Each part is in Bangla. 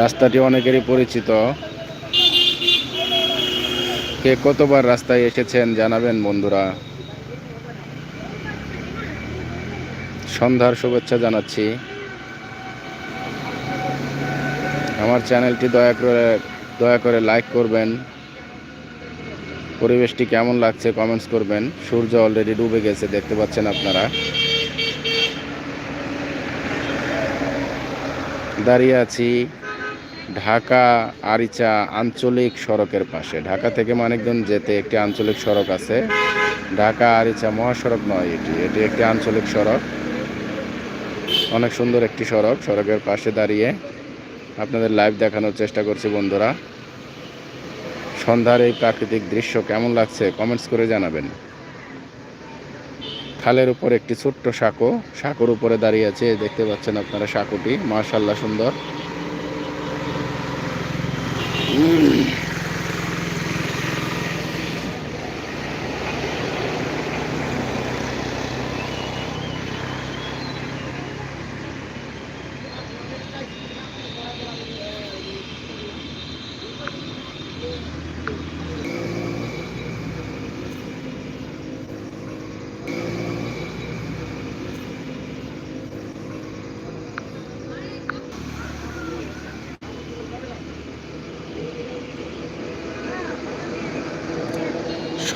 রাস্তাটি অনেকেরই পরিচিত। কে কতবার রাস্তায় এসেছেন জানাবেন বন্ধুরা। সন্ধ্যার শুভেচ্ছা জানাচ্ছি। আমার চ্যানেলটি দয়া করে দয়া করে লাইক করবেন। পরিবেশটি কেমন লাগছে কমেন্টস করবেন। সূর্য অলরেডি ডুবে গেছে, দেখতে পাচ্ছেন আপনারা। দাঁড়িয়ে আছি। ঢাকা, আরিচা আঞ্চলিক সড়কের পাশে। ঢাকা থেকে মানিকগঞ্জ যেতে একটি আঞ্চলিক সড়ক আছে। ঢাকা, আরিচা মহাসড়ক নয় এটি। এটি একটি আঞ্চলিক সড়ক। অনেক সুন্দর একটি সড়ক। সড়কের পাশে দাঁড়িয়ে আপনাদের লাইভ দেখানোর চেষ্টা করছি বন্ধুরা। সন্ধ্যার এই প্রাকৃতিক দৃশ্য কেমন লাগছে কমেন্টস করে জানাবেন। খালের উপর একটি ছোট্ট সাঁকো। সাঁকোর উপরে দাঁড়িয়ে আছে, দেখতে পাচ্ছেন আপনারা সাঁকোটি। মার্শাল্লাহ সুন্দর।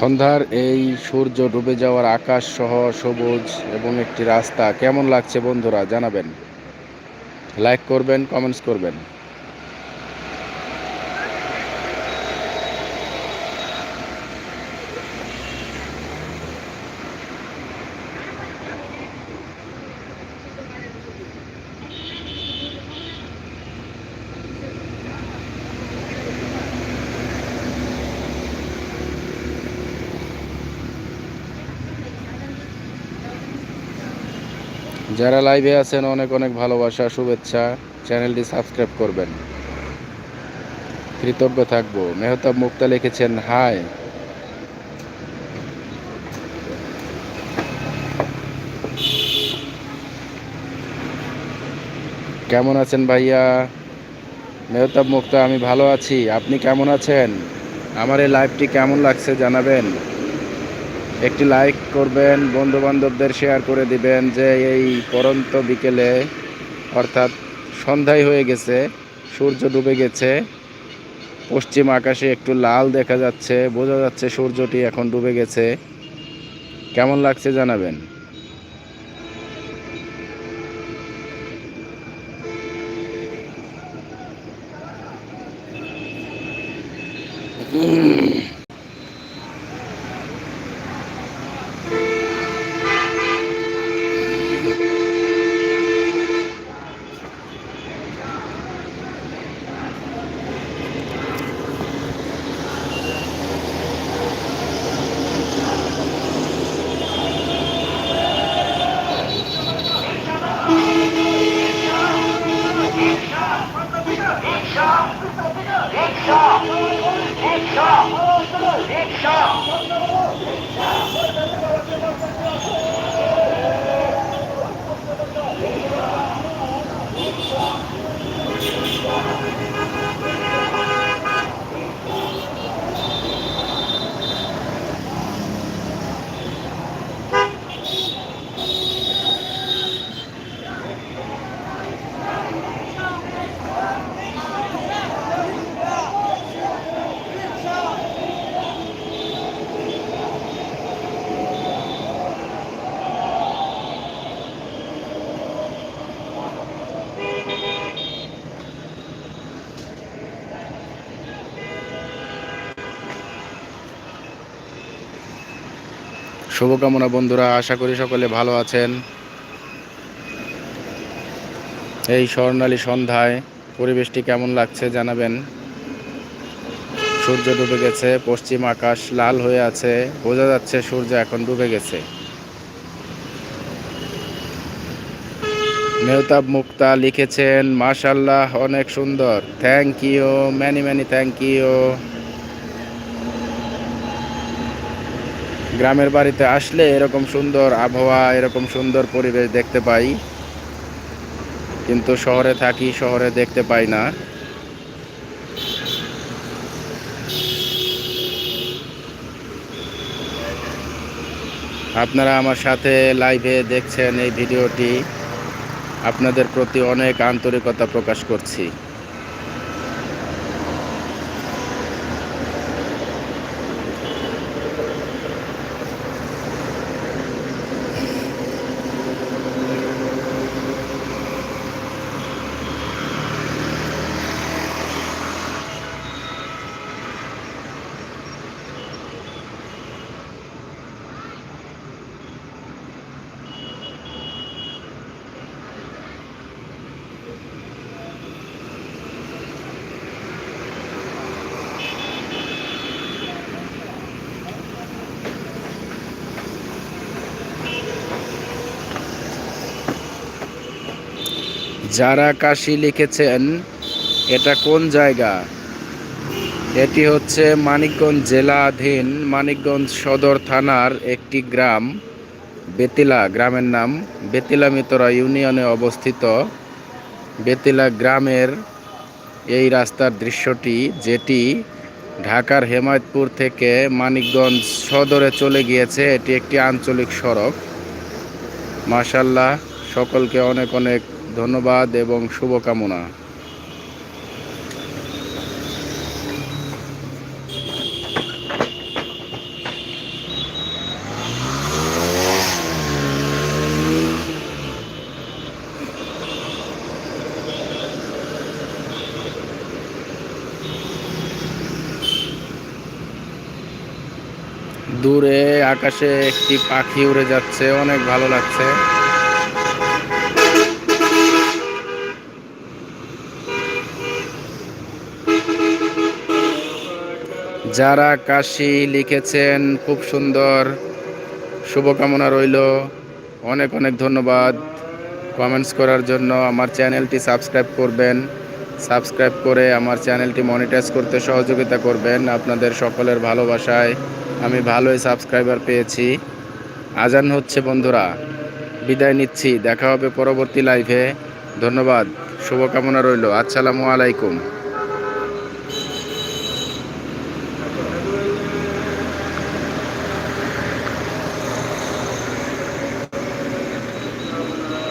সন্ধ্যার এই সূর্য ডুবে যাওয়ার আকাশ সহ সবুজ এবং একটি রাস্তা। কেমন লাগছে বন্ধুরা, জানাবেন। লাইক করবেন কমেন্টস করবেন। যারা লাইভে আছেন, অনেক অনেক ভালোবাসা, শুভেচ্ছা। চ্যানেলটি সাবস্ক্রাইব করবেন। কৃতজ্ঞ থাকব। মেহতাব মুক্তা লিখেছেন হাই কেমন আছেন ভাইয়া? মেহতাব মুক্তা, আমি ভালো আছি। আপনি কেমন আছেন? আমার এই লাইভটি কেমন লাগছে জানাবেন? একটি লাইক করবেন বন্ধু বান্ধবদের শেয়ার করে দিবেন যে এই পরন্ত বিকেলে, অর্থাৎ সন্ধ্যায় হয়ে গেছে, সূর্য ডুবে গেছে, পশ্চিম আকাশে একটু লাল দেখা যাচ্ছে, বোঝা যাচ্ছে সূর্যটি এখন ডুবে গেছে। কেমন লাগছে জানাবেন? শুভকামনা বন্ধুরা, আশা করি সকলে ভালো আছেন। এই স্বর্ণালী সন্ধ্যায় পরিবেশটি কেমন লাগছে জানাবেন। সূর্য ডুবে গেছে, পশ্চিম আকাশ লাল হয়ে আছে, বোঝা যাচ্ছে সূর্য এখন ডুবে গেছে। মেহতাব মুক্তা লিখেছেন মাশাল্লাহ অনেক সুন্দর। Thank you many many thank you গ্রামের বাড়িতে আসলে এরকম সুন্দর আবহাওয়া, এরকম সুন্দর পরিবেশ দেখতে পাই। কিন্তু শহরে থাকি, শহরে দেখতে পাই না। আপনারা আমার সাথে লাইভে দেখছেন এই ভিডিওটি। আপনাদের প্রতি অনেক আন্তরিকতা প্রকাশ করছি। যারা কাশি লিখেছেন, এটা কোন জায়গা? এটি হচ্ছে মানিকগঞ্জ জেলাধীন মানিকগঞ্জ সদর থানার একটি গ্রাম, বেতিলা গ্রামের নাম বেতিলা মিতরা ইউনিয়নে অবস্থিত। বেতিলা গ্রামের এই রাস্তার দৃশ্যটি, যেটি ঢাকার হেমায়তপুর থেকে মানিকগঞ্জ সদরে চলে গিয়েছে, এটি একটি আঞ্চলিক সড়ক। মাশাল্লাহ সকলকে অনেক অনেক ধন্যবাদ এবং শুভকামনা। দূরে আকাশে একটি পাখি উড়ে যাচ্ছে অনেক ভালো লাগছে। যারা কাশি লিখেছেন, খুব সুন্দর। শুভকামনা রইল। অনেক অনেক ধন্যবাদ কমেন্টস করার জন্য। আমার চ্যানেলটি সাবস্ক্রাইব করবেন। সাবস্ক্রাইব করে আমার চ্যানেলটি মনিটাইজ করতে সহযোগিতা করবেন আপনাদের সকলের ভালোবাসায়। আমি ভালোই সাবস্ক্রাইবার পেয়েছি। আজান হচ্ছে বন্ধুরা। বিদায় নিচ্ছি। দেখা হবে পরবর্তী লাইভে ধন্যবাদ। শুভকামনা রইল। আসসালামু আলাইকুম।